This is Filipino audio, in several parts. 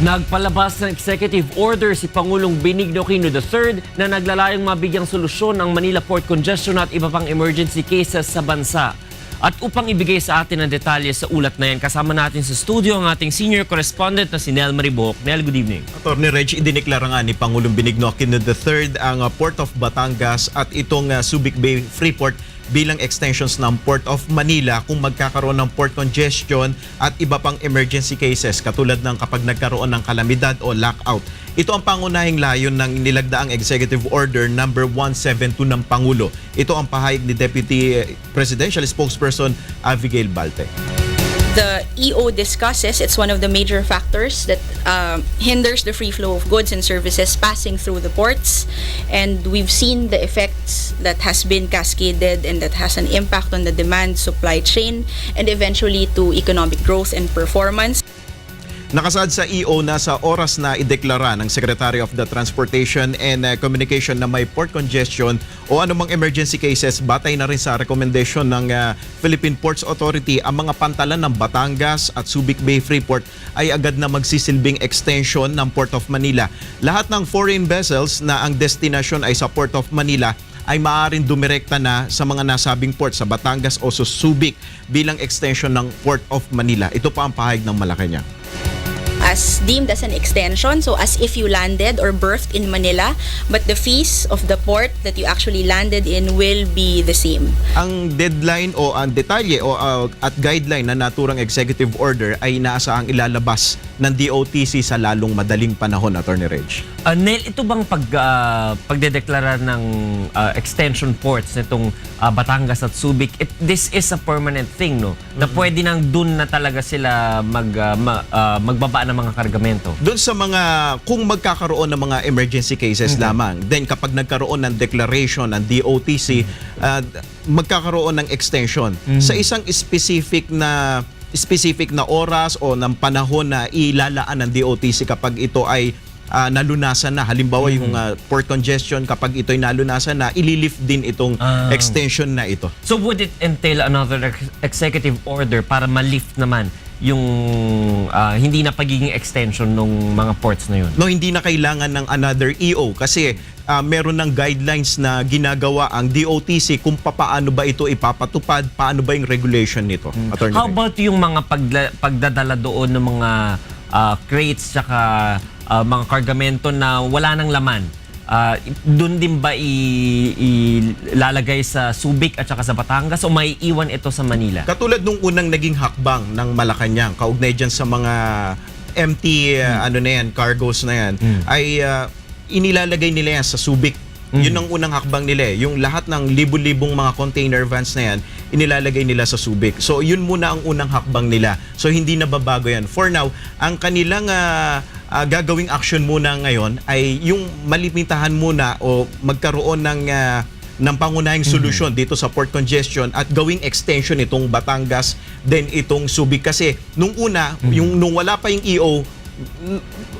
Nagpalabas ng executive order si Pangulong Benigno Aquino III na naglalayong mabigyang solusyon ang Manila Port Congestion at iba pang emergency cases sa bansa. At upang ibigay sa atin ang detalye sa ulat na yan, kasama natin sa studio ang ating senior correspondent na si Nel Maribok. Nel, good evening. Attorney Reg, idineklara nga ni Pangulong Benigno Aquino III ang uh, Port of Batangas at itong uh, Subic Bay Freeport bilang extensions ng Port of Manila kung magkakaroon ng port congestion at iba pang emergency cases katulad ng kapag nagkaroon ng kalamidad o lockout. Ito ang pangunahing layon ng nilagdaang Executive Order number 172 ng Pangulo. Ito ang pahayag ni Deputy eh, Presidential Spokesperson Abigail Balte. The EO discusses, it's one of the major factors that um, hinders the free flow of goods and services passing through the ports. And we've seen the effects that has been cascaded and that has an impact on the demand supply chain and eventually to economic growth and performance. Nakasad sa EO na sa oras na ideklara ng Secretary of the Transportation and uh, Communication na may port congestion o anumang emergency cases batay na rin sa recommendation ng uh, Philippine Ports Authority ang mga pantalan ng Batangas at Subic Bay Freeport ay agad na magsisilbing extension ng Port of Manila. Lahat ng foreign vessels na ang destination ay sa Port of Manila ay maaaring dumirekta na sa mga nasabing port sa Batangas o sa Subic bilang extension ng Port of Manila. Ito pa ang pahayag ng Malacanang. As deemed as an extension. So as if you landed or berthed in Manila, but the fees of the port that you actually landed in will be the same. ang deadline o ang detalye o uh, at guideline na naturang executive order ay inaasahang ilalabas ng DOTC sa lalong madaling panahon, Attorney Reg. Uh, Nel, ito bang pag, ah, pagdedeklara ng ah, extension ports nitong ah, Batangas at Subic, it, this is a permanent thing, no? Na pwede nang dun na talaga sila mag, ah, ma- ah, magbaba ng mga kargamento. Doon sa mga, kung magkakaroon ng mga emergency cases lamang, then kapag nagkaroon ng declaration ng DOTC, uh, magkakaroon ng extension. Sa isang specific na specific na oras o ng panahon na ilalaan ng DOTC kapag ito ay ah, nalunasan na. Halimbawa yung ah, port congestion kapag ito ay nalunasan na, ililift din itong Ah. extension na ito. So would it entail another ex- executive order para ma-lift naman yung ah, hindi na pagiging extension ng mga ports na yun? no hindi na kailangan ng another EO kasi ah, meron ng guidelines na ginagawa ang DOTC kung papaano ba ito ipapatupad, paano ba yung regulation nito. Attorney How about yung mga pagla- pagdadala doon ng mga ah, crates tsaka ah, mga kargamento na wala nang laman? Ah, doon din ba ilalagay sa Subic at saka sa Batangas o may iwan ito sa Manila? Katulad nung unang naging hakbang ng Malacanang, kaugnay dyan sa mga empty ah, ano na yan, cargos na yan, ay ah, inilalagay nila yan sa Subic. Yun ang unang hakbang nila eh. Yung lahat ng libu-libong mga container vans na yan, inilalagay nila sa Subic. So yun muna ang unang hakbang nila. So hindi na babago yan. For now, ang kanilang ah, ah, gagawing action muna ngayon ay yung malimitahan muna o magkaroon ng ah, ng pangunahing solusyon dito sa port congestion at gawing extension itong Batangas then itong Subic kasi nung una yung nung wala pa yung EO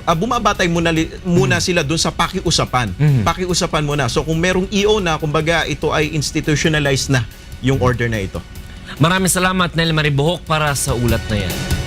ah, bumabatay muna muna sila doon sa pakiusapan. Pakiusapan muna. So kung merong EO na kumbaga ito ay institutionalized na yung order na ito. Maraming salamat Nel Maribuhok para sa ulat na yan.